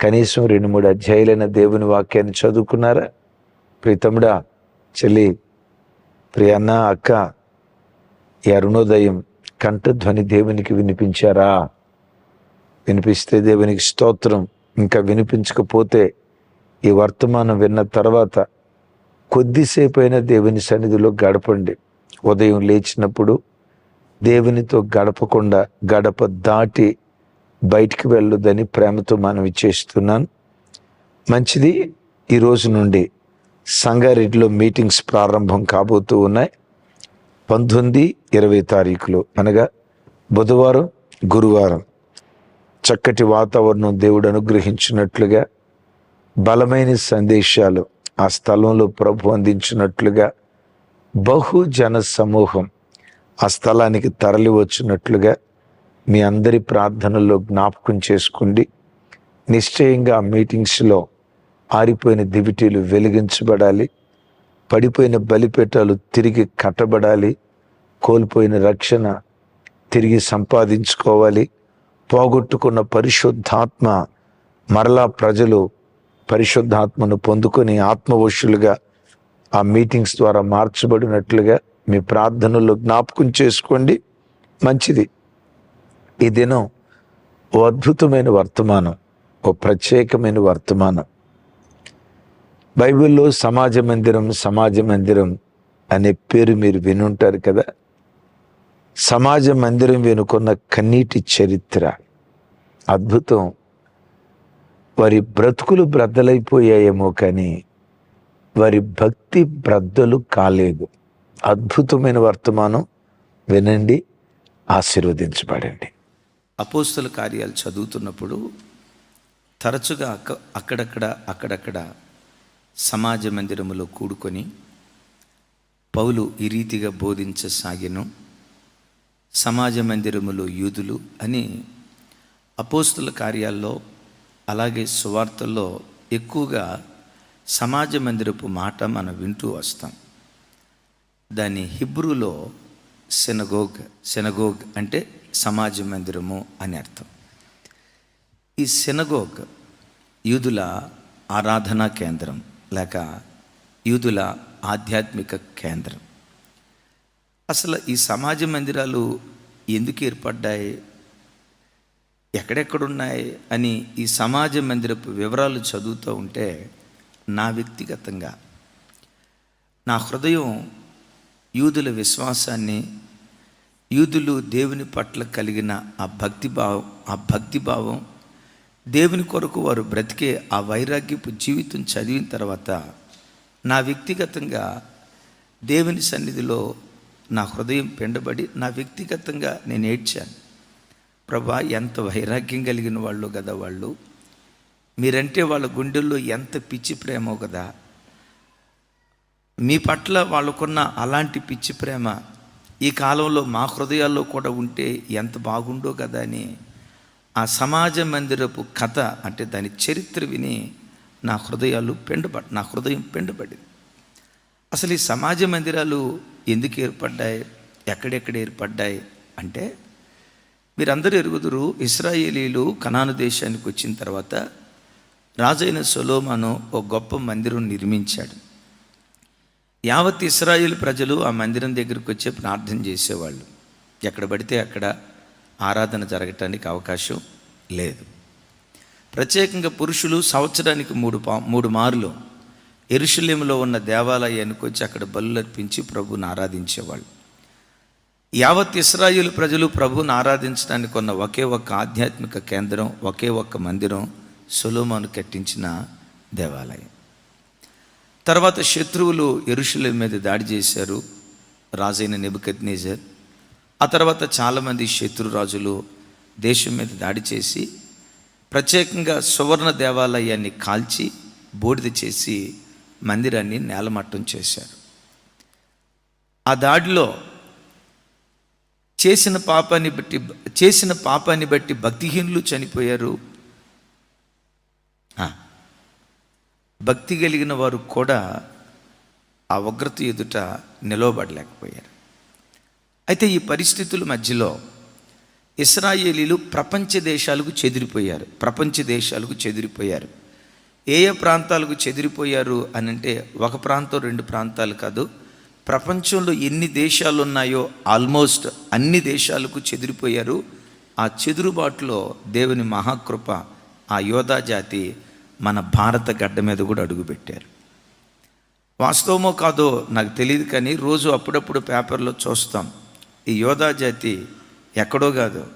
కనీసం రెండు మూడు అధ్యాయులైన దేవుని వాక్యాన్ని చదువుకున్నారా? ప్రీతముడా చెల్లి ప్రియన్న అక్క ఈ అరుణోదయం కంఠధ్వని దేవునికి వినిపించారా? వినిపిస్తే దేవునికి స్తోత్రం. ఇంకా వినిపించకపోతే ఈ వర్తమానం విన్న తర్వాత కొద్దిసేపు అయినా దేవుని సన్నిధిలో గడపండి. ఉదయం లేచినప్పుడు దేవునితో గడపకుండా గడప దాటి బయటికి వెళ్ళొద్దని ప్రేమతో మనం ఇచ్చేస్తున్నాను మంచిది ఈ రోజు నుండి సంగారెడ్డిలో మీటింగ్స్ ప్రారంభం కాబోతూ ఉన్నాయి. పంతొమ్మిది ఇరవై తారీఖులు అనగా బుధవారం గురువారం. చక్కటి వాతావరణం దేవుడు అనుగ్రహించినట్లుగా బలమైన సందేశాలు ఆ స్థలంలో ప్రభు అందించినట్లుగా బహుజన సమూహం ఆ స్థలానికి తరలి వచ్చినట్లుగా మీ అందరి ప్రార్థనల్లో జ్ఞాపకం చేసుకోండి నిశ్చయంగా మీటింగ్స్లో ఆరిపోయిన దివిటీలు వెలిగించబడాలి పడిపోయిన బలిపేటాలు తిరిగి కట్టబడాలి కోల్పోయిన రక్షణ తిరిగి సంపాదించుకోవాలి పోగొట్టుకున్న పరిశుద్ధాత్మ మరలా ప్రజలు పరిశుద్ధాత్మను పొందుకొని ఆత్మవశులుగా ఆ మీటింగ్స్ ద్వారా మార్చబడినట్లుగా మీ ప్రార్థనలు జ్ఞాపకం చేసుకోండి. మంచిది. ఈ దినం ఓ అద్భుతమైన వర్తమానం ఓ ప్రత్యేకమైన వర్తమానం. బైబిల్లో సమాజ మందిరం సమాజ మందిరం అనే పేరు మీరు వినుంటారు కదా? సమాజ మందిరం వెనుకున్న కన్నీటి చరిత్ర. అద్భుతం. వారి బ్రతుకులు బ్రద్దలైపోయాయేమో కానీ వారి భక్తి బ్రద్దలు కాలేదు. అద్భుతమైన వర్తమానం. వినండి ఆశీర్వదించబడండి. అపోస్తుల కార్యాలు చదువుతున్నప్పుడు తరచుగా అక్క అక్కడక్కడ అక్కడక్కడ సమాజ మందిరములో కూడుకొని పౌలు ఈ రీతిగా బోధించసాగెను. సమాజ మందిరములో యూదులు అని అపోస్తుల కార్యాల్లో అలాగే సువార్తల్లో ఎక్కువగా సమాజ మందిరపు మాట మనం వింటూ వస్తాం. దాని హిబ్రూలో సెనగోగ్ సెనగోగ్ అంటే సమాజ మందిరము అని అర్థం. ఈ సినగోగ్ యూదుల ఆరాధనా కేంద్రం లేక యూదుల ఆధ్యాత్మిక కేంద్రం. అసలు ఈ సమాజ మందిరాలు ఎందుకు ఏర్పడ్డాయి? ఎక్కడెక్కడున్నాయి? అని ఈ సమాజ మందిరపు వివరాలు చదువుతూ ఉంటే నా వ్యక్తిగతంగా నా హృదయం యూదుల విశ్వాసాన్ని యూదులు దేవుని పట్ల కలిగిన ఆ భక్తి భావం ఆ భక్తి భావం దేవుని కొరకు వారు బ్రతికే ఆ వైరాగ్యపు జీవితం చదివిన తర్వాత నా వ్యక్తిగతంగా దేవుని సన్నిధిలో నా హృదయం పెండబడి నా వ్యక్తిగతంగా నేను ఏడ్చాను. ప్రభా ఎంత వైరాగ్యం కలిగిన వాళ్ళు కదా వాళ్ళు. మీరంటే వాళ్ళ గుండెల్లో ఎంత పిచ్చి ప్రేమో కదా. మీ పట్ల వాళ్ళకున్న అలాంటి పిచ్చి ప్రేమ ఈ కాలంలో మా హృదయాల్లో కూడా ఉంటే ఎంత బాగుండో కదా అని ఆ సమాజ మందిరపు కథ అంటే దాని చరిత్ర విని నా హృదయాలు పెండబడి నా హృదయం పెండబడింది. అసలు ఈ సమాజ మందిరాలు ఎందుకు ఏర్పడ్డాయి? ఎక్కడెక్కడ ఏర్పడ్డాయి? అంటే మీరందరూ ఎరుగుదురు ఇస్రాయేలీలు కనాను దేశానికి వచ్చిన తర్వాత రాజైన సొలోమాను ఒక గొప్ప మందిరం నిర్మించాడు. యావత్ ఇస్రాయిల్ ప్రజలు ఆ మందిరం దగ్గరికి వచ్చి ప్రార్థన చేసేవాళ్ళు. ఎక్కడ పడితే అక్కడ ఆరాధన జరగటానికి అవకాశం లేదు. ప్రత్యేకంగా పురుషులు సంవత్సరానికి మూడు పా మూడు మార్లు ఎరుషులేములో ఉన్న దేవాలయానికి వచ్చి అక్కడ బలులర్పించి ప్రభుని ఆరాధించేవాళ్ళు. యావత్ ఇస్రాయిల్ ప్రజలు ప్రభుని ఆరాధించడానికి ఉన్న ఒకే ఒక్క ఆధ్యాత్మిక కేంద్రం ఒకే ఒక్క మందిరం సొలోమాను కట్టించిన దేవాలయం. తర్వాత శత్రువులు ఎరుషుల మీద దాడి చేశారు రాజైన నెబుకత్నేజర్ ఆ తర్వాత చాలామంది శత్రు రాజులు దేశం మీద దాడి చేసి ప్రత్యేకంగా సువర్ణ దేవాలయాన్ని కాల్చి బూడిద చేసి మందిరాన్ని నేలమట్టం చేశారు. ఆ దాడిలో చేసిన పాపాన్ని బట్టి చేసిన పాపాన్ని బట్టి భక్తిహీనులు చనిపోయారు ఆ, భక్తి కలిగిన వారు కూడా ఆ ఉగ్రత ఎదుట నిలవబడలేకపోయారు. అయితే ఈ పరిస్థితుల మధ్యలో ఇస్రాయేలీలు ప్రపంచ దేశాలకు చెదిరిపోయారు. ప్రపంచ దేశాలకు చెదిరిపోయారు. ఏ ఏ ప్రాంతాలకు చెదిరిపోయారు అని అంటే ఒక ప్రాంతం రెండు ప్రాంతాలు కాదు. ప్రపంచంలో ఎన్ని దేశాలు ఉన్నాయో ఆల్మోస్ట్ అన్ని దేశాలకు చెదిరిపోయారు. ఆ చెదురుబాటులో దేవుని మహాకృప ఆ యోధా జాతి మన భారత గడ్డ మీద కూడా అడుగుపెట్టారు వాస్తవమో కాదో నాకు తెలియదు కానీ రోజు అప్పుడప్పుడు పేపర్లో చూస్తాం. ఈ యోధా జాతి ఎక్కడో కాదు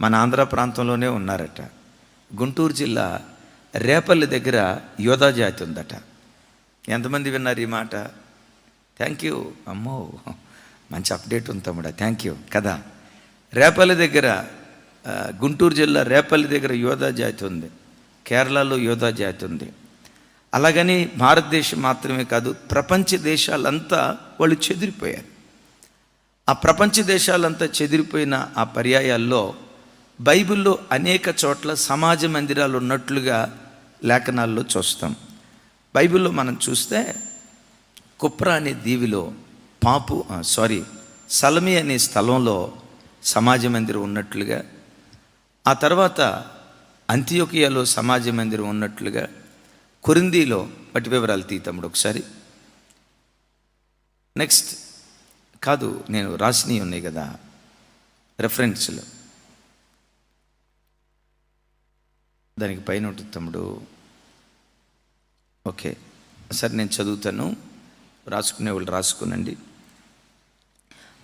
మన ఆంధ్ర ప్రాంతంలోనే ఉన్నారట. గుంటూరు జిల్లా రేపల్లి దగ్గర యోధా జాతి ఉందట. ఎంతమంది విన్నారు ఈ మాట? Thank you. అమ్మో మంచి అప్డేట్ ఉంది తమ్ముడా. Thank you. కదా? రేపల్లి దగ్గర గుంటూరు జిల్లా రేపల్లి దగ్గర యోధా జాతి ఉంది. కేరళలో యోధా జాతి ఉంది. అలాగని భారతదేశం మాత్రమే కాదు ప్రపంచ దేశాలంతా వాళ్ళు చెదిరిపోయారు. ఆ ప్రపంచ దేశాలంతా చెదిరిపోయిన ఆ పర్యాయాల్లో బైబిల్లో అనేక చోట్ల సమాజ మందిరాలు ఉన్నట్లుగా లేఖనాల్లో చూస్తాం. బైబిల్లో మనం చూస్తే కుప్ర అనే దీవిలో పాపు సారీ సలమి అనే స్థలంలో సమాజ మందిరం ఉన్నట్లుగా ఆ తర్వాత అంత్యోకియాలో సమాజ మందిరం ఉన్నట్లుగా కొరిందీలో వాటి వివరాలు తీతమ్ముడు ఒకసారి. నెక్స్ట్ కాదు నేను రాసినవి ఉన్నాయి కదా. రెఫరెన్స్లు దానికి పైన ఉంటుంది తమ్ముడు. ఓకే సరే నేను చదువుతాను. రాసుకునే వాళ్ళు రాసుకునండి.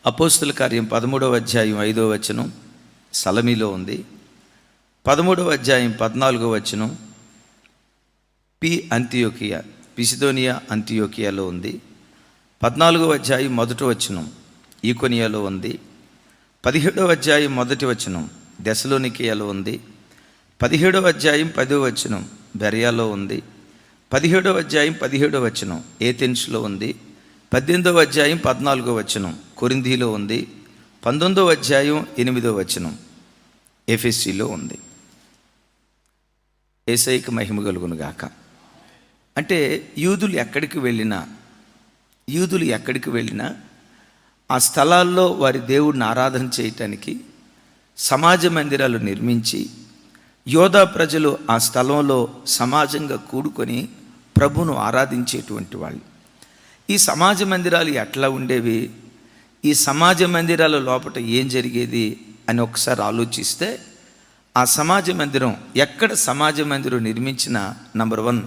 అపోస్తుల కార్యం పదమూడవ అధ్యాయం ఐదవ వచనం సలమిలో ఉంది. పదమూడవ అధ్యాయం పద్నాలుగో వచనం. పి అంత్యోకియా పిసిదోనియా అంత్యోకియాలో ఉంది. పద్నాలుగవ అధ్యాయం మొదటి వచనం ఈకొనియాలో ఉంది. పదిహేడవ అధ్యాయం మొదటి వచనం దశలోనికియాలో ఉంది. పదిహేడవ అధ్యాయం పదో వచనం బెరియాలో ఉంది. పదిహేడవ అధ్యాయం పదిహేడవ వచనం ఏథెన్స్లో ఉంది. పద్దెనిమిదవ అధ్యాయం పద్నాలుగో వచనం కొరిందీలో ఉంది. పంతొమ్మిదవ అధ్యాయం ఎనిమిదో వచనం ఎఫ్ఎస్సిలో ఉంది. ఏసైకి మహిమ కలుగునుగాక అంటే యూదులు ఎక్కడికి వెళ్ళినా యూదులు ఎక్కడికి వెళ్ళినా ఆ స్థలాల్లో వారి దేవుడిని ఆరాధన చేయటానికి సమాజ మందిరాలు నిర్మించి యోధా ప్రజలు ఆ స్థలంలో సమాజంగా కూడుకొని ప్రభును ఆరాధించేటువంటి వాళ్ళు. ఈ సమాజ మందిరాలు ఎట్లా ఉండేవి? ఈ సమాజ మందిరాల లోపల ఏం జరిగేది? అని ఒకసారి ఆలోచిస్తే ఆ సమాజ మందిరం ఎక్కడ సమాజ మందిరం నిర్మించిన నంబర్ వన్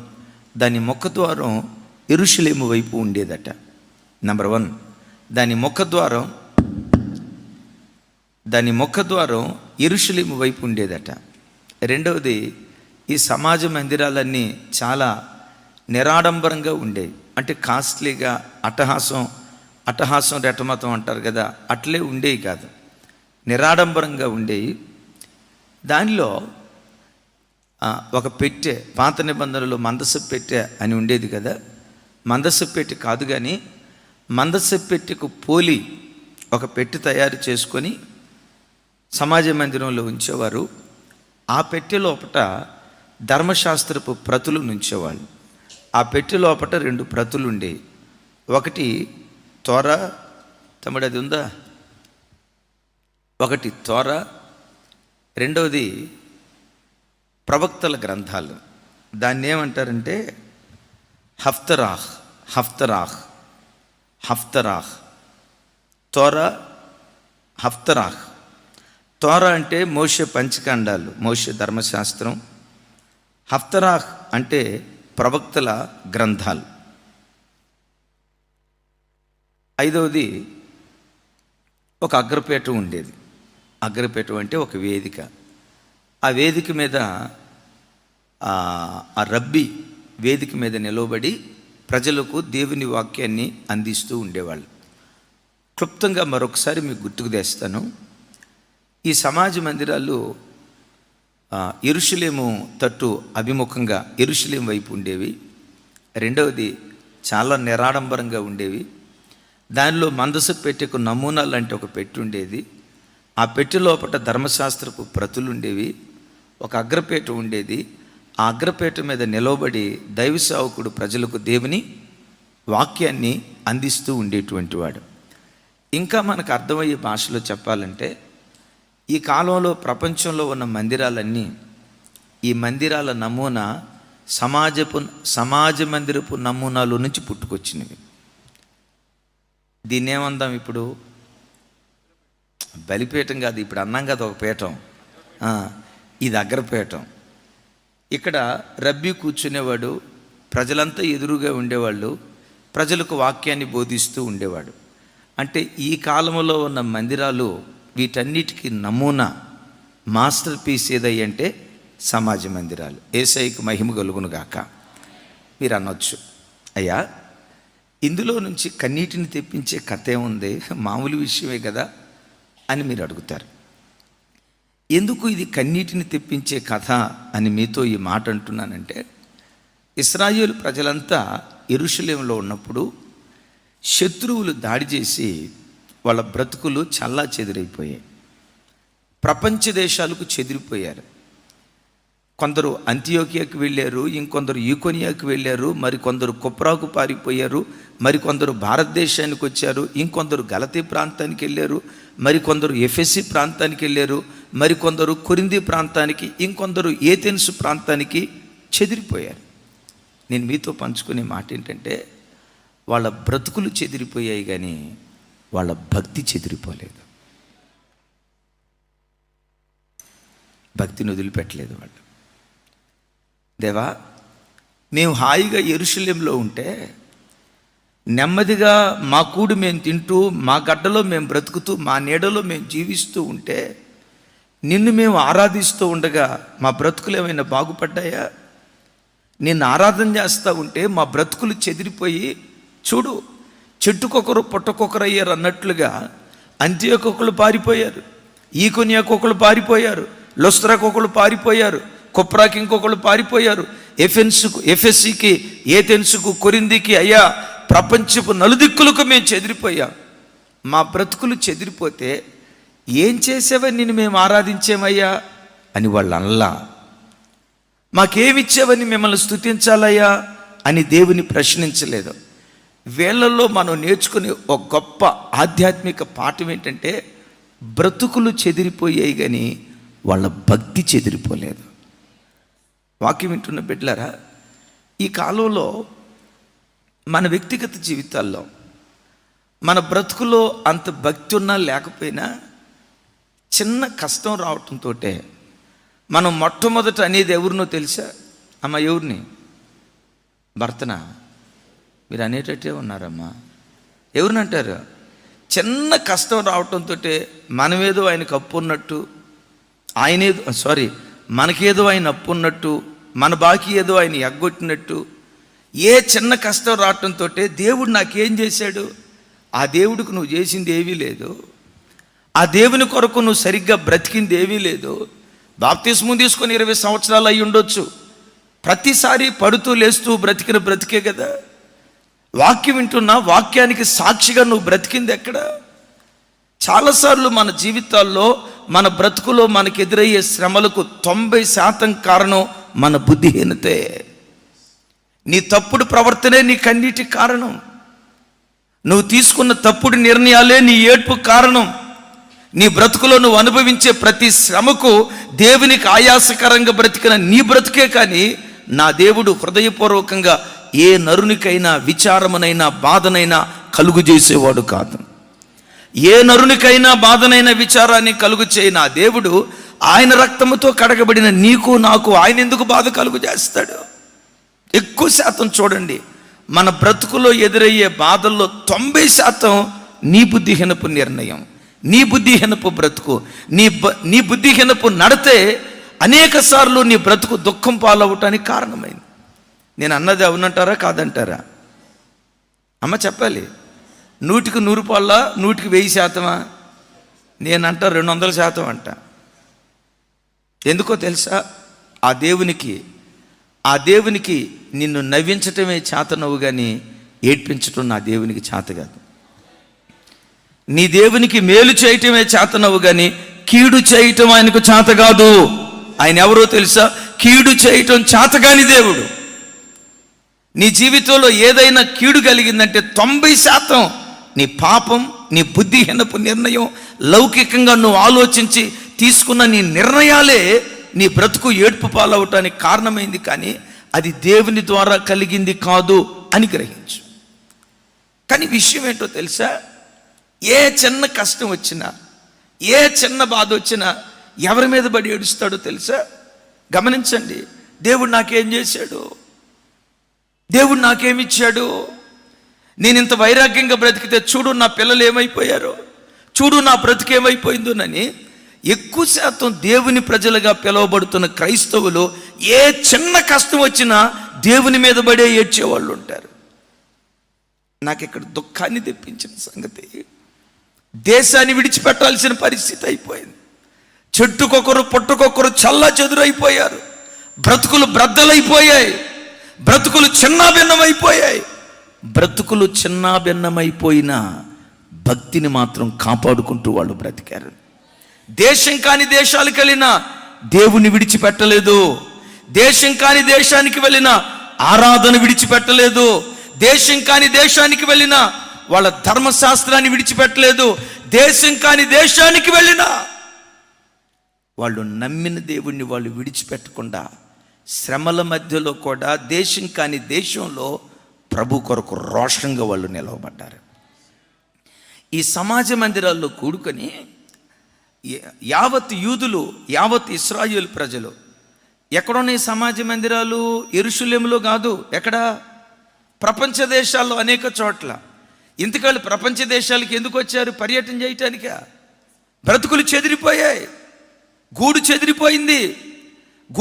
దాని ముఖద్వారం ఇరుషులేము వైపు ఉండేదట. నంబర్ వన్ దాని ముఖద్వారం దాని ముఖద్వారం ఇరుషులేము వైపు ఉండేదట. రెండవది ఈ సమాజ మందిరాలన్నీ చాలా నిరాడంబరంగా ఉండేవి. అంటే కాస్ట్లీగా అటహాసం అటహాసం రెట్టమతం అంటారు కదా అట్లే ఉండేవి కాదు. నిరాడంబరంగా ఉండేవి. దానిలో ఒక పెట్టె పాత నిబంధనలు మందస పెట్టె అని ఉండేది కదా. మందస్సు పెట్టె కాదు కానీ మందస్సు పెట్టెకు పోలి ఒక పెట్టె తయారు చేసుకొని సమాజ మందిరంలో ఉంచేవారు. ఆ పెట్టె లోపట ధర్మశాస్త్రపు ప్రతులు నుంచేవాళ్ళు. ఆ పెట్టె లోపట రెండు ప్రతులు ఉండేవి. ఒకటి త్వర తమ్ముడు అది ఉందా? ఒకటి త్వర రెండవది ప్రవక్తల గ్రంథాలు. దాన్ని ఏమంటారంటే హఫ్తరాహ్ హఫ్తరాహ్ హఫ్తరాహ్. తోర హఫ్తరాహ్. తోర అంటే మోష పంచకాండాలు మోష ధర్మశాస్త్రం. హఫ్తరాహ్ అంటే ప్రవక్తల గ్రంథాలు. ఐదవది ఒక అగ్రపేట ఉండేది. అగ్రపేట అంటే ఒక వేదిక. ఆ వేదిక మీద ఆ రబ్బీ వేదిక మీద నిలవబడి ప్రజలకు దేవుని వాక్యాన్ని అందిస్తూ ఉండేవాళ్ళు. క్లుప్తంగా మరొకసారి మీకు గుర్తుకు తెస్తాను. ఈ సమాజ మందిరాలు ఎరుషులేము తట్టు అభిముఖంగా ఎరుషులేం వైపు ఉండేవి. రెండవది చాలా నిరాడంబరంగా ఉండేవి. దానిలో మందసు పెట్టెకు నమూనా లాంటి ఒక పెట్టి ఉండేది. ఆ పెట్టి లోపల ధర్మశాస్త్రపు ప్రతులు ఉండేవి. ఒక అగ్రపేట ఉండేది. ఆ అగ్రపేట మీద నిలవబడి దైవ సేవకుడు ప్రజలకు దేవుని వాక్యాన్ని అందిస్తూ ఉండేటువంటి వాడు. ఇంకా మనకు అర్థమయ్యే భాషలో చెప్పాలంటే ఈ కాలంలో ప్రపంచంలో ఉన్న మందిరాలన్నీ ఈ మందిరాల నమూనా సమాజపు సమాజ మందిరపు నమూనాలో నుంచి పుట్టుకొచ్చినవి. దీన్ని ఏమందాం ఇప్పుడు? బలిపీఠం కాదు ఇప్పుడు అన్నం కాదు ఒక పీఠం. ఇది అగ్రపీఠం ఇక్కడ రబ్బీ కూర్చునేవాడు ప్రజలంతా ఎదురుగా ఉండేవాళ్ళు ప్రజలకు వాక్యాన్ని బోధిస్తూ ఉండేవాడు. అంటే ఈ కాలంలో ఉన్న మందిరాలు వీటన్నిటికీ నమూనా మాస్టర్ పీస్ ఏదయ్యంటే సమాజ మందిరాలు. ఏసైకి మహిమ కలుగును గాక. మీరు అనొచ్చు. అయ్యా ఇందులో నుంచి కన్నీటిని తెప్పించే కథ ఏముంది? మామూలు విషయమే కదా. అని మీరు అడుగుతారు. ఎందుకు ఇది కన్నీటిని తెప్పించే కథ అని మీతో ఈ మాట అంటున్నానంటే ఇస్రాయేల్ ప్రజలంతా ఎరుషలేంలో ఉన్నప్పుడు శత్రువులు దాడి చేసి వాళ్ళ బ్రతుకులు చల్లా చెదిరైపోయాయి. ప్రపంచ దేశాలకు చెదిరిపోయారు. కొందరు అంత్యోకియాకి వెళ్ళారు ఇంకొందరు యూకోనియాకి వెళ్ళారు మరికొందరు కుప్రాకు పారిపోయారు మరికొందరు భారతదేశానికి వచ్చారు ఇంకొందరు గలతీ ప్రాంతానికి వెళ్ళారు మరికొందరు ఎఫ్ఎస్సి ప్రాంతానికి వెళ్ళారు మరికొందరు కొరింది ప్రాంతానికి ఇంకొందరు ఏథెన్స్ ప్రాంతానికి చెదిరిపోయారు. నేను మీతో పంచుకునే మాట ఏంటంటే వాళ్ళ బ్రతుకులు చెదిరిపోయాయి కానీ వాళ్ళ భక్తి చెదిరిపోలేదు. భక్తిని వదిలిపెట్టలేదు వాళ్ళు. దేవా మేము హాయిగా ఎరుశల్యంలో ఉంటే నెమ్మదిగా మా కూడు మేము తింటూ మా గడ్డలో మేము బ్రతుకుతూ మా నీడలో మేము జీవిస్తూ ఉంటే నిన్ను మేము ఆరాధిస్తూ ఉండగా మా బ్రతుకులు ఏమైనా బాగుపడ్డాయా? నిన్ను ఆరాధన చేస్తూ ఉంటే మా బ్రతుకులు చెదిరిపోయి చూడు చెట్టుకొకరు పుట్టకొకరు అయ్యారు అన్నట్లుగా అంత్యకొకరు పారిపోయారు ఈకొనియాకొకరు పారిపోయారు లొస్త్రాకొకరు పారిపోయారు కుప్రాకి ఇంకొకరు పారిపోయారు ఎఫెన్స్కు ఎఫ్ఎస్సికి ఏథెన్స్కు కొరిందికి అయ్యా ప్రపంచపు నలుదిక్కులకు మేము చెదిరిపోయాం. మా బ్రతుకులు చెదిరిపోతే ఏం చేసావని నిన్ను మేము ఆరాధించేమయ్యా? అని వాళ్ళు అనలా. మాకేమిచ్చావని మిమ్మల్ని స్తుతించాలయ్యా? అని దేవుని ప్రశ్నించలేదు. వీళ్ళల్లో మనం నేర్చుకునే ఒక గొప్ప ఆధ్యాత్మిక పాఠం ఏంటంటే బ్రతుకులు చెదిరిపోయాయి కానీ వాళ్ళ భక్తి చెదిరిపోలేదు. వాక్యం వింటున్న బిడ్డలారా ఈ కాలంలో మన వ్యక్తిగత జీవితాల్లో మన బ్రతుకులో అంత భక్తి ఉన్నా లేకపోయినా చిన్న కష్టం రావటంతో మనం మొట్టమొదట అనేది ఎవరినో తెలుసా? అమ్మ ఎవరిని? భర్తనా? మీరు అనేటట్టే ఉన్నారమ్మా. ఎవరినంటారు చిన్న కష్టం రావటంతో మనమేదో ఆయనకు అప్పు ఉన్నట్టు ఆయనేదో సారీ మనకేదో ఆయన అప్పు ఉన్నట్టు మన బాకీ ఏదో ఆయన ఎగ్గొట్టినట్టు ఏ చిన్న కష్టం రావటంతో దేవుడు నాకేం చేశాడు? ఆ దేవుడికి నువ్వు చేసింది ఏమీ లేదు. ఆ దేవుని కొరకు నువ్వు సరిగ్గా బ్రతికింది ఏమీ లేదు. బాప్తిస్మం తీసుకొని ఇరవై సంవత్సరాలు అయి ఉండొచ్చు. ప్రతిసారి పడుతూ లేస్తూ బ్రతికిన బ్రతికే కదా. వాక్యం వింటున్నా వాక్యానికి సాక్షిగా నువ్వు బ్రతికింది ఎక్కడ? చాలాసార్లు మన జీవితాల్లో మన బ్రతుకులో మనకు ఎదురయ్యే శ్రమలకు తొంభై శాతం కారణం మన బుద్ధిహీనతే. నీ తప్పుడు ప్రవర్తనే నీ కన్నీటి కారణం. నువ్వు తీసుకున్న తప్పుడు నిర్ణయాలే నీ ఏడ్పు కారణం. నీ బ్రతుకులో నువ్వు అనుభవించే ప్రతి శ్రమకు దేవునికి ఆయాసకరంగా బ్రతికిన నీ బ్రతుకే కానీ నా దేవుడు హృదయపూర్వకంగా ఏ నరునికైనా విచారమునైనా బాధనైనా కలుగు చేసేవాడు కాదు. ఏ నరునికైనా బాధనైన విచారాన్ని కలుగు చేయి నా దేవుడు. ఆయన రక్తముతో కడగబడిన నీకు నాకు ఆయన ఎందుకు బాధ కలుగు చేస్తాడు? ఎక్కువ శాతం చూడండి మన బ్రతుకులో ఎదురయ్యే బాధల్లో తొంభై శాతం నీ బుద్ధిహీనపు నిర్ణయం నీ బుద్ధిహీనపు బ్రతుకు నీ నీ బుద్ధిహీనపు నడితే అనేక సార్లు నీ బ్రతుకు దుఃఖం పాలవటానికి కారణమైంది. నేను అన్నది అవునంటారా కాదంటారా? అమ్మ చెప్పాలి నూటికి నూరు పాళ్ళ నూటికి వెయ్యి శాతమా? నేనంట రెండు వందల శాతం అంట. ఎందుకో తెలుసా? ఆ దేవునికి ఆ దేవునికి నిన్ను నవ్వించటమే చేతనవు కానీ ఏడ్పించటం నా దేవునికి చేత కాదు. నీ దేవునికి మేలు చేయటమే చేతనవు కానీ కీడు చేయటం ఆయనకు చేత కాదు. ఆయన ఎవరో తెలుసా? కీడు చేయటం చేతగాని దేవుడు. నీ జీవితంలో ఏదైనా కీడు కలిగిందంటే తొంభై శాతం నీ పాపం నీ బుద్ధిహీనపు నిర్ణయం లౌకికంగా నువ్వు ఆలోచించి తీసుకున్న నీ నిర్ణయాలే నీ బ్రతుకు ఏడ్పు పాలవటానికి కారణమైంది కానీ అది దేవుని ద్వారా కలిగింది కాదు అని గ్రహించు. కానీ విషయం ఏంటో తెలుసా? ఏ చిన్న కష్టం వచ్చినా ఏ చిన్న బాధ వచ్చినా ఎవరి మీద పడి ఏడుస్తాడో తెలుసా? గమనించండి దేవుడు నాకేం చేశాడు? దేవుడు నాకేమిచ్చాడు నేను ఇంత వైరాగ్యంగా బ్రతికితే చూడు నా పిల్లలు ఏమైపోయారు? చూడు నా బ్రతికేమైపోయిందోనని ఎక్కువ శాతం దేవుని ప్రజలుగా పిలువబడుతున్న క్రైస్తవులు ఏ చిన్న కష్టం వచ్చినా దేవుని మీద పడే ఏడ్చేవాళ్ళు ఉంటారు. నాకు ఇక్కడ దుఃఖాన్ని తెప్పించిన సంగతి దేశాన్ని విడిచిపెట్టాల్సిన పరిస్థితి అయిపోయింది. చెట్టుకొకరు పొట్టుకొకరు చల్లా చెదురైపోయారు. బ్రతుకులు బ్రద్దలైపోయాయి. బ్రతుకులు చిన్నాభిన్నమైపోయాయి. బ్రతుకులు చిన్నాభిన్నమైపోయినా భక్తిని మాత్రం కాపాడుకుంటూ వాళ్ళు బ్రతికారు. దేశం కాని దేశాలకు వెళ్ళినా దేవుని విడిచిపెట్టలేదు. దేశం కాని దేశానికి వెళ్ళిన ఆరాధన విడిచిపెట్టలేదు. దేశం కాని దేశానికి వెళ్ళిన వాళ్ళ ధర్మశాస్త్రాన్ని విడిచిపెట్టలేదు. దేశం కాని దేశానికి వెళ్ళినా వాళ్ళు నమ్మిన దేవుణ్ణి వాళ్ళు విడిచిపెట్టకుండా శ్రమల మధ్యలో కూడా దేశం కాని దేశంలో ప్రభు కొరకు రోషంగా వాళ్ళు నిలవబడ్డారు. ఈ సమాజ మందిరాల్లో కూడుకొని యావత్ యూదులు యావత్ ఇస్రాయుల్ ప్రజలు. ఎక్కడున్నాయి సమాజ మందిరాలు? ఎరుషులేములో కాదు. ఎక్కడ? ప్రపంచ దేశాల్లో అనేక చోట్ల. ఇంతకాళ్ళు ప్రపంచ దేశాలకు ఎందుకు వచ్చారు? పర్యటన చేయటానిక? బ్రతుకులు చెదిరిపోయాయి. గూడు చెదిరిపోయింది.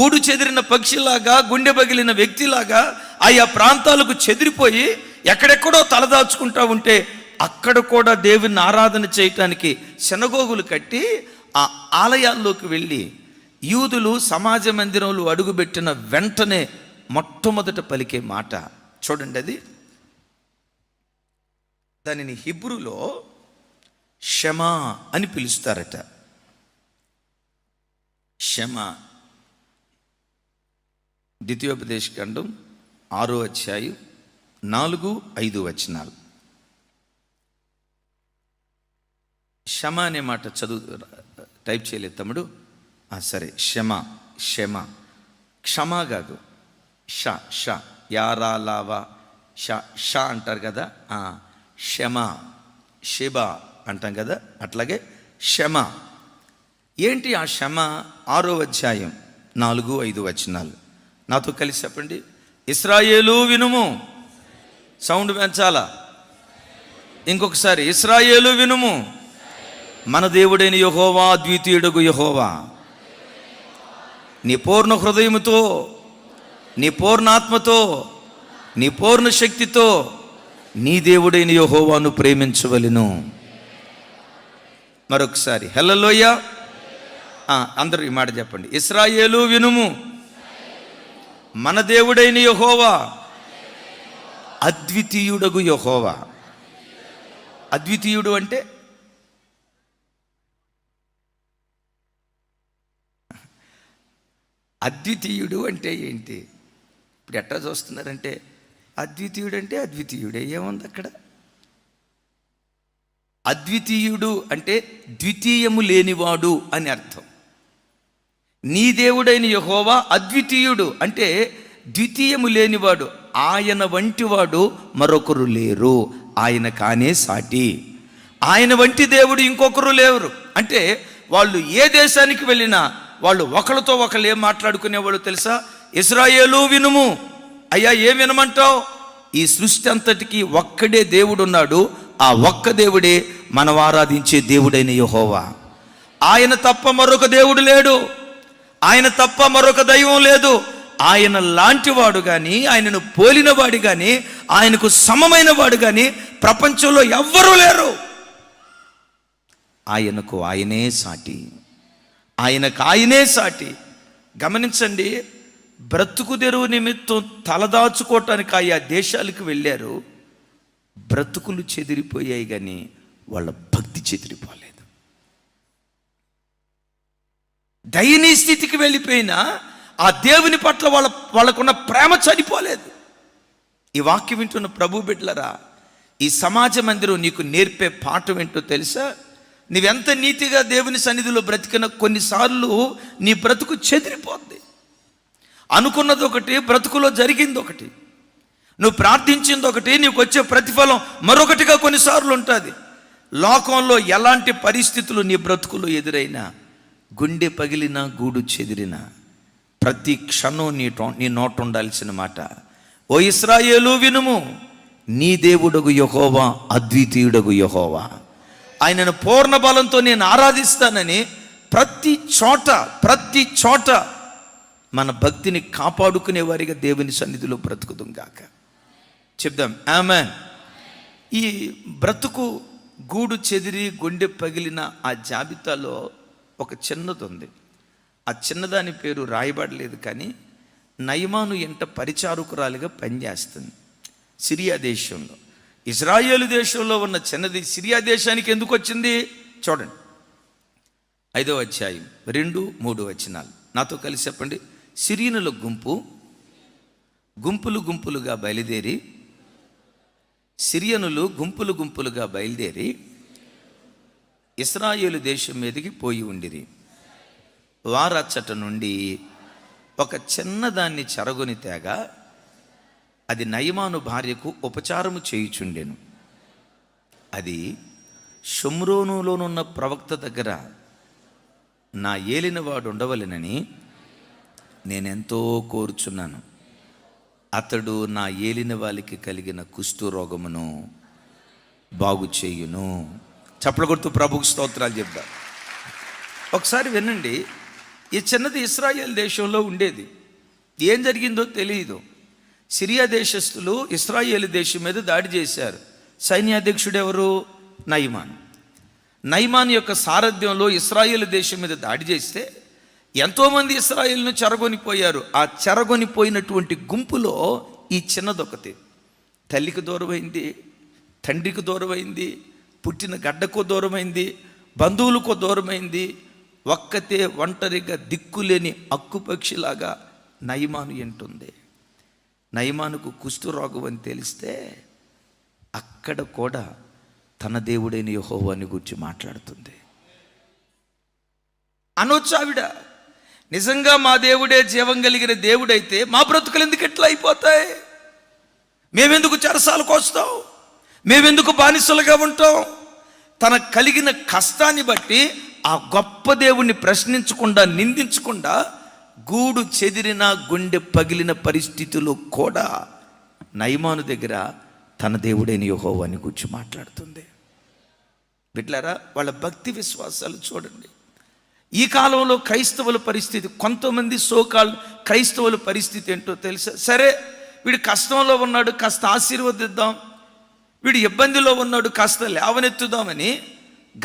గూడు చెదిరిన పక్షిలాగా గుండె పగిలిన వ్యక్తిలాగా ఆయా ప్రాంతాలకు చెదిరిపోయి ఎక్కడెక్కడో తలదాచుకుంటా ఉంటే అక్కడ కూడా దేవుని ఆరాధన చేయటానికి శనగోగులు కట్టి ఆ ఆలయాల్లోకి వెళ్ళి యూదులు సమాజ మందిరంలో అడుగుపెట్టిన వెంటనే మొట్టమొదట పలికే మాట. చూడండి అది. దానిని హిబ్రులో షమా అని పిలుస్తారట. క్షమా ద్వితీయోపదేశ ఖండం ఆరో అధ్యాయం నాలుగు ఐదు వచనాలు. క్షమ అనే మాట చదువు టైప్ చేయలేదు తమ్ముడు. సరే క్షమ క్షమ. క్షమ కాదు. ష ష. యారా లావా ష ష అంటారు కదా ఆ, క్షమ. శిబ అంటాం కదా అట్లాగే క్షమ. ఏంటి ఆ క్షమ? ఆరో అధ్యాయం నాలుగు ఐదు వచనాలు. నాతో కలిసి చెప్పండి. ఇస్రాయేలు వినుము. సౌండ్ పెంచాలా? ఇంకొకసారి ఇస్రాయేలు వినుము. మన దేవుడైన యహోవా ద్వితీయుడుగు యహోవా. నీ పూర్ణ హృదయముతో నీ పూర్ణాత్మతో నీ పూర్ణ శక్తితో నీ దేవుడైన యహోవాను ప్రేమించవలెను. మరొకసారి హెల్లలోయ. అందరూ ఈ మాట చెప్పండి. ఇస్రాయేలు వినుము. మన దేవుడైన యహోవా అద్వితీయుడగు యహోవా. అద్వితీయుడు అంటే అద్వితీయుడు అంటే ఏంటి? ఇప్పుడు ఎట్లా చూస్తున్నారంటే అద్వితీయుడు అంటే అద్వితీయుడే ఏముంది అక్కడ? అద్వితీయుడు అంటే ద్వితీయము లేనివాడు అని అర్థం. నీ దేవుడైన యహోవా అద్వితీయుడు అంటే ద్వితీయము లేనివాడు. ఆయన వంటివాడు మరొకరు లేరు. ఆయన కానే సాటి. ఆయన వంటి దేవుడు ఇంకొకరు లేరు. అంటే వాళ్ళు ఏ దేశానికి వెళ్ళినా వాళ్ళు ఒకరితో ఒకళ్ళు ఏం మాట్లాడుకునేవాళ్ళు తెలుసా? ఇస్రాయేలు వినుము. అయ్యా ఏం వినమంటావు? ఈ సృష్టి అంతటికి ఒక్కడే దేవుడు ఉన్నాడు ఆ ఒక్క దేవుడే మనం ఆరాధించే దేవుడైన యహోవా. ఆయన తప్ప మరొక దేవుడు లేడు. ఆయన తప్ప మరొక దైవం లేదు. ఆయన లాంటివాడు కానీ ఆయనను పోలినవాడు కానీ ఆయనకు సమమైన వాడు కానీ ప్రపంచంలో ఎవ్వరూ లేరు. ఆయనకు ఆయనే సాటి. ఆయనకు ఆయనే సాటి. గమనించండి బ్రతుకు తెరువు నిమిత్తం తలదాచుకోవటానికి ఆయా దేశాలకు వెళ్ళారు. బ్రతుకులు చెదిరిపోయాయి కానీ వాళ్ళ భక్తి చెదిరిపోలేదు. దయనీయ స్థితికి వెళ్ళిపోయినా ఆ దేవుని పట్ల వాళ్ళ వాళ్ళకున్న ప్రేమ చనిపోలేదు. ఈ వాక్యం వింటున్న ప్రభు బిడ్లరా ఈ సమాజ మందిరం నీకు నేర్పే పాఠం ఏంటో తెలుసా? నీవెంత నీతిగా దేవుని సన్నిధిలో బ్రతికిన కొన్నిసార్లు నీ బ్రతుకు చెదిరిపోద్ది. అనుకున్నది ఒకటి బ్రతుకులో జరిగింది ఒకటి. నువ్వు ప్రార్థించింది ఒకటి నీకు వచ్చే ప్రతిఫలం మరొకటిగా కొన్నిసార్లు ఉంటుంది. లోకంలో ఎలాంటి పరిస్థితులు నీ బ్రతుకులో ఎదురైనా గుండె పగిలిన గూడు చెదిరిన ప్రతి క్షణం నీ టో నీ నోట ఉండాల్సిన మాట. ఓ ఇస్రాయేలు వినుము నీ దేవుడగు యహోవా అద్వితీయుడగు యహోవా. ఆయనను పూర్ణ బలంతో నేను ఆరాధిస్తానని ప్రతి చోట ప్రతి చోట మన భక్తిని కాపాడుకునే వారిగా దేవుని సన్నిధిలో బ్రతుకుదాం గాక. చెప్దాం ఆమె ఈ బ్రతుకు గూడు చెదిరి గుండె పగిలిన ఆ జాబితాలో ఒక చిన్నది ఉంది ఆ చిన్నదాని పేరు రాయబడలేదు కానీ నయమాను ఎంట పరిచారకురాలిగా పనిచేస్తుంది. సిరియా దేశంలో. ఇజ్రాయేలు దేశంలో ఉన్న చిన్నది సిరియా దేశానికి ఎందుకు వచ్చింది? చూడండి. ఐదో అధ్యాయం రెండు మూడు వచనాలు. నాతో కలిసి చెప్పండి. సిరియనుల గుంపు గుంపులు గుంపులుగా బయలుదేరి సిరియనులు గుంపులు గుంపులుగా బయలుదేరి ఇస్రాయేలు దేశం మీదకి పోయి ఉండిరి. వారచ్చట నుండి ఒక చిన్నదాన్ని చెరగొని తేగా అది నయమాను భార్యకు ఉపచారము చేయుచుండెను. అది షుమ్రోనులోనున్న ప్రవక్త దగ్గర నా ఏలినవాడు ఉండవలెనని నేనెంతో కోరుచున్నాను. అతడు నా ఏలిన వాళ్ళకి కలిగిన కుష్టు రోగమును బాగు చేయును. చప్పలగొడుతూ ప్రభుకు స్తోత్రాలు చెప్తా. ఒకసారి వినండి ఈ చిన్నది ఇస్రాయేల్ దేశంలో ఉండేది. ఏం జరిగిందో తెలియదు సిరియా దేశస్థులు ఇస్రాయేల్ దేశం మీద దాడి చేశారు. సైన్యాధ్యక్షుడు ఎవరు? నైమాన్ నైమాన్ యొక్క సారథ్యంలో ఇస్రాయేల్ దేశం మీద దాడి చేస్తే ఎంతోమంది ఇస్రాయిల్ను చెరగొనిపోయారు. ఆ చెరగొనిపోయినటువంటి గుంపులో ఈ చిన్నదొకటి. తల్లికి దూరమైంది తండ్రికి దూరమైంది పుట్టిన గడ్డకు దూరమైంది బంధువులకు దూరమైంది. ఒక్కతే ఒంటరిగా దిక్కులేని అక్కుపక్షిలాగా నయమాను ఎంటుంది. నయమానుకు కుష్ఠరోగం అని తెలిస్తే అక్కడ కూడా తన దేవుడైన యహోవాని గురించి మాట్లాడుతుంది. అనొచ్చు ఆవిడ నిజంగా మా దేవుడే జీవం కలిగిన దేవుడైతే మా బ్రతుకులు ఎందుకు ఎట్లా అయిపోతాయి? మేమెందుకు చెరసాలకు వస్తాం మేమెందుకు బానిసలుగా ఉంటాం? తన కలిగిన కష్టాన్ని బట్టి ఆ గొప్ప దేవుణ్ణి ప్రశ్నించకుండా నిందించకుండా గూడు చెదిరిన గుండె పగిలిన పరిస్థితుల్లో కూడా నయమాను దగ్గర తన దేవుడైన యెహోవాని గురించి మాట్లాడుతుంది. బిడ్లారా వాళ్ళ భక్తి విశ్వాసాలు చూడండి. ఈ కాలంలో క్రైస్తవుల పరిస్థితి కొంతమంది సోకాల్ క్రైస్తవుల పరిస్థితి ఏంటో తెలుసా? సరే వీడు కష్టంలో ఉన్నాడు కాస్త ఆశీర్వదిద్దాం. వీడు ఇబ్బందిలో ఉన్నాడు కాస్త లేవనెత్తుదామని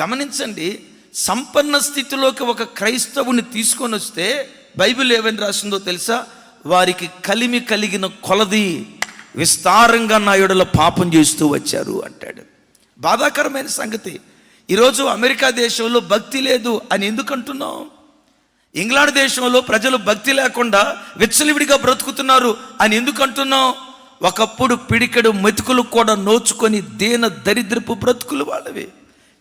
గమనించండి. సంపన్న స్థితిలోకి ఒక క్రైస్తవుని తీసుకొని వస్తే బైబిల్ ఏమని రాసిందో తెలుసా? వారికి కలిమి కలిగిన కొలది విస్తారంగా నా పాపం చేస్తూ వచ్చారు అంటాడు. బాధాకరమైన సంగతి. ఈరోజు అమెరికా దేశంలో భక్తి లేదు అని ఎందుకు అంటున్నాం ఇంగ్లాండ్ దేశంలో ప్రజలు భక్తి లేకుండా విచ్చలివిడిగా బ్రతుకుతున్నారు అని ఎందుకు అంటున్నాం ఒకప్పుడు పిడికెడు మెతుకులు కూడా నోచుకొని దేన దరిద్రపు బ్రతుకులు వాళ్ళవి.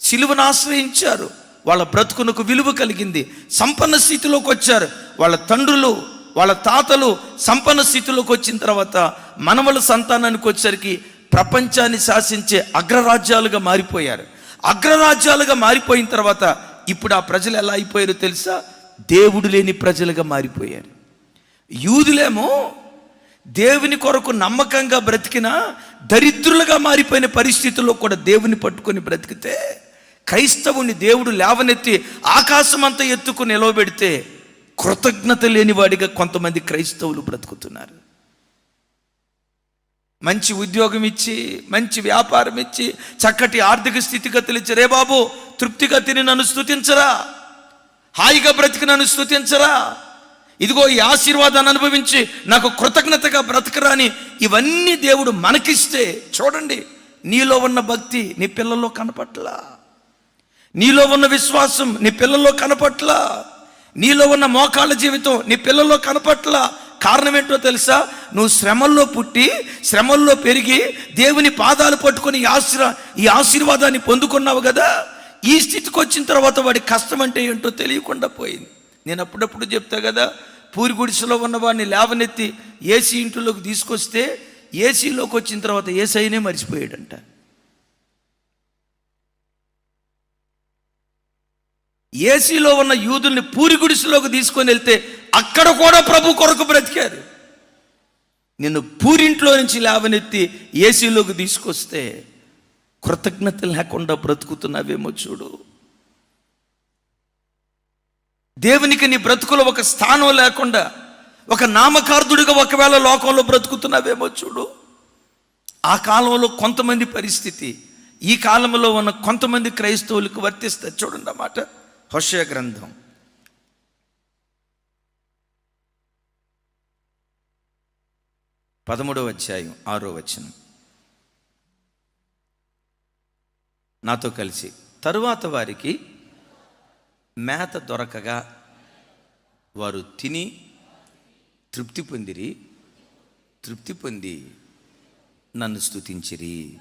సిలువను ఆశ్రయించారు. వాళ్ళ బ్రతుకునకు విలువ కలిగింది. సంపన్న స్థితిలోకి వచ్చారు. వాళ్ళ తండ్రులు వాళ్ళ తాతలు సంపన్న స్థితిలోకి వచ్చిన తర్వాత మనవల సంతానానికి వచ్చేసరికి ప్రపంచాన్ని శాసించే అగ్రరాజ్యాలుగా మారిపోయారు. అగ్రరాజ్యాలుగా మారిపోయిన తర్వాత ఇప్పుడు ఆ ప్రజలు ఎలా అయిపోయారో తెలుసా? దేవుడు లేని ప్రజలుగా మారిపోయారు. యూదులేమో దేవుని కొరకు నమ్మకంగా బ్రతికిన దరిద్రులుగా మారిపోయిన పరిస్థితుల్లో కూడా దేవుని పట్టుకొని బ్రతికితే క్రైస్తవుని దేవుడు లేవనెత్తి ఆకాశమంతా ఎత్తుకు నిలవబెడితే కృతజ్ఞత లేనివాడిగా కొంతమంది క్రైస్తవులు బ్రతుకుతున్నారు. మంచి ఉద్యోగం ఇచ్చి మంచి వ్యాపారం ఇచ్చి చక్కటి ఆర్థిక స్థితిగతులు ఇచ్చి రే బాబు తృప్తిగా తిని నన్ను స్తుతించరా? హాయిగా బ్రతికి నన్ను స్థుతించరా ఇదిగో ఈ ఆశీర్వాదాన్ని అనుభవించి నాకు కృతజ్ఞతగా బ్రతకరాని ఇవన్నీ దేవుడు మనకిస్తే చూడండి నీలో ఉన్న భక్తి నీ పిల్లల్లో కనపట్లా. నీలో ఉన్న విశ్వాసం నీ పిల్లల్లో కనపట్ల. నీలో ఉన్న మోకాళ్ళ జీవితం నీ పిల్లల్లో కనపట్ల. కారణం ఏంటో తెలుసా? నువ్వు శ్రమల్లో పుట్టి శ్రమల్లో పెరిగి దేవుని పాదాలు పట్టుకొని ఈ ఆశీర్వా ఈ ఆశీర్వాదాన్ని పొందుకున్నావు కదా? ఈ స్థితికి వచ్చిన తర్వాత వాడి కష్టం అంటే ఏంటో తెలియకుండా పోయింది. నేను అప్పుడప్పుడు చెప్తా కదా పూరి గుడిసెలో ఉన్నవాడిని లేవనెత్తి ఏసీ ఇంట్లోకి తీసుకొస్తే ఏసీలోకి వచ్చిన తర్వాత ఏసైనే మర్చిపోయాడంట. ఏసీలో ఉన్న యూదుల్ని పూరి గుడిసెలోకి తీసుకొని వెళ్తే అక్కడ కూడా ప్రభు కొరకు బ్రతికారు. నిన్ను పూరింట్లో నుంచి లేవనెత్తి ఏసీలోకి తీసుకొస్తే కృతజ్ఞత లేకుండా బ్రతుకుతున్నావేమో చూడు. దేవునికి నీ బ్రతుకులో ఒక స్థానం లేకుండా ఒక నామకార్థుడిగా ఒకవేళ లోకంలో బ్రతుకుతున్నావేమో చూడు. ఆ కాలంలో కొంతమంది పరిస్థితి ఈ కాలంలో ఉన్న కొంతమంది క్రైస్తవులకు వర్తిస్తుంది చూడండి అన్నమాట హోషయ గ్రంథం పదమూడవ అధ్యాయం ఆరో వచనం. నాతో కలిసి. తరువాత వారికి మేత దొరకగా వారు తిని తృప్తి పొందిరి తృప్తి పొంది నన్ను స్తుతించిరి.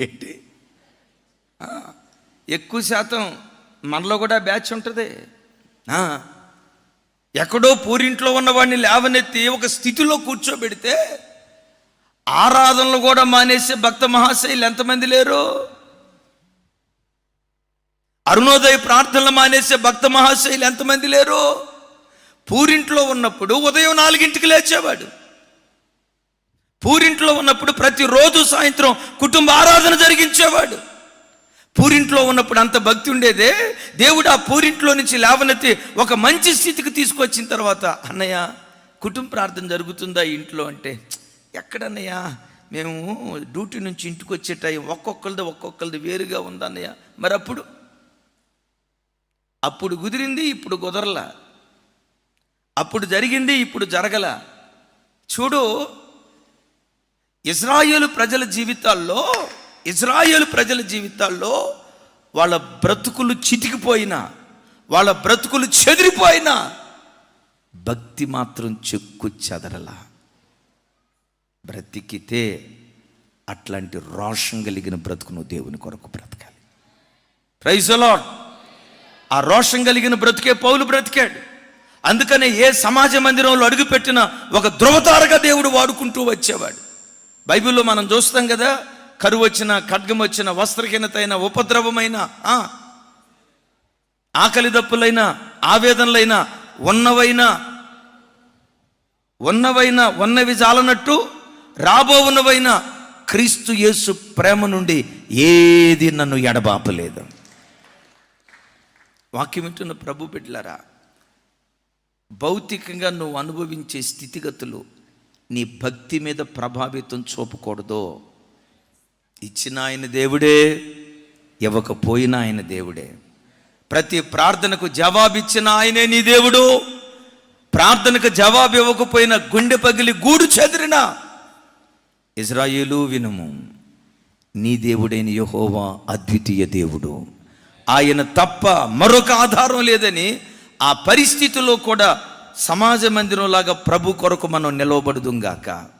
ఏంటి? ఎక్కువ శాతం మనలో కూడా బ్యాచ్ ఉంటుంది. ఎక్కడో పూరింట్లో ఉన్నవాడిని లేవనెత్తి ఒక స్థితిలో కూర్చోబెడితే ఆరాధనలు కూడా మానేసే భక్త మహాశైలు ఎంతమంది లేరు? అరుణోదయ ప్రార్థనలు మానేసే భక్త మహాశైలు ఎంతమంది లేరు? పూరింట్లో ఉన్నప్పుడు ఉదయం నాలుగింటికి లేచేవాడు. పూరింట్లో ఉన్నప్పుడు ప్రతిరోజు సాయంత్రం కుటుంబ ఆరాధన జరిగించేవాడు. పూరింట్లో ఉన్నప్పుడు అంత భక్తి ఉండేదే. దేవుడు ఆ పూరింట్లో నుంచి లేవనెత్తి ఒక మంచి స్థితికి తీసుకొచ్చిన తర్వాత అన్నయ్య కుటుంబ ప్రార్థన జరుగుతుందా ఇంట్లో? అంటే ఎక్కడన్నయ్య? మేము డ్యూటీ నుంచి ఇంటికి వచ్చే టైం ఒక్కొక్కరిది ఒక్కొక్కరిది వేరుగా ఉంది అన్నయ్య. మరి అప్పుడు? అప్పుడు కుదిరింది ఇప్పుడు కుదరల. అప్పుడు జరిగింది ఇప్పుడు జరగల. చూడు ఇజ్రాయేలు ప్రజల జీవితాల్లో ఇజ్రాయేల్ ప్రజల జీవితాల్లో వాళ్ళ బ్రతుకులు చితికిపోయినా వాళ్ళ బ్రతుకులు చెదిరిపోయినా భక్తి మాత్రం చెక్కు చెదరలా. బ్రతికితే అట్లాంటి రోషం కలిగిన బ్రతుకును దేవుని కొరకు బ్రతకాలి. ప్రైజ్ అలాట్ ఆ రోషం కలిగిన బ్రతికే పౌలు బ్రతికాడు. అందుకనే ఏ సమాజ మందిరంలో అడుగుపెట్టిన ఒక ధృవతారగా దేవుడు వాడుకుంటూ వచ్చేవాడు. బైబిల్లో మనం చూస్తాం కదా కరువు వచ్చిన ఖడ్గం వచ్చిన వస్త్రహీనత అయిన ఉపద్రవమైన ఆకలి దప్పులైనా ఆవేదనలైన ఉన్నవైనా ఉన్నవైనా ఉన్నవి జాలనట్టు రాబో ఉన్నవైనా క్రీస్తు యేసు ప్రేమ నుండి ఏది నన్ను ఎడబాపలేదు. వాక్యం వింటున్న ప్రభు బిడ్లరా భౌతికంగా నువ్వు అనుభవించే స్థితిగతులు నీ భక్తి మీద ప్రభావితం చూపకూడదు. ఇచ్చిన ఆయన దేవుడే ఇవ్వకపోయిన ఆయన దేవుడే. ప్రతి ప్రార్థనకు జవాబిచ్చిన ఆయనే నీ దేవుడు. ప్రార్థనకు జవాబు ఇవ్వకపోయిన గుండె పగిలి గూడు చెదిరిన ఇజ్రాయిలు వినుము. నీ దేవుడైన యహోవా అద్వితీయ దేవుడు. ఆయన తప్ప మరొక ఆధారం లేదని ఆ పరిస్థితిలో కూడా సమాజ మందిరంలాగా ప్రభు కొరకు మనం నిలవబడుదుంగాక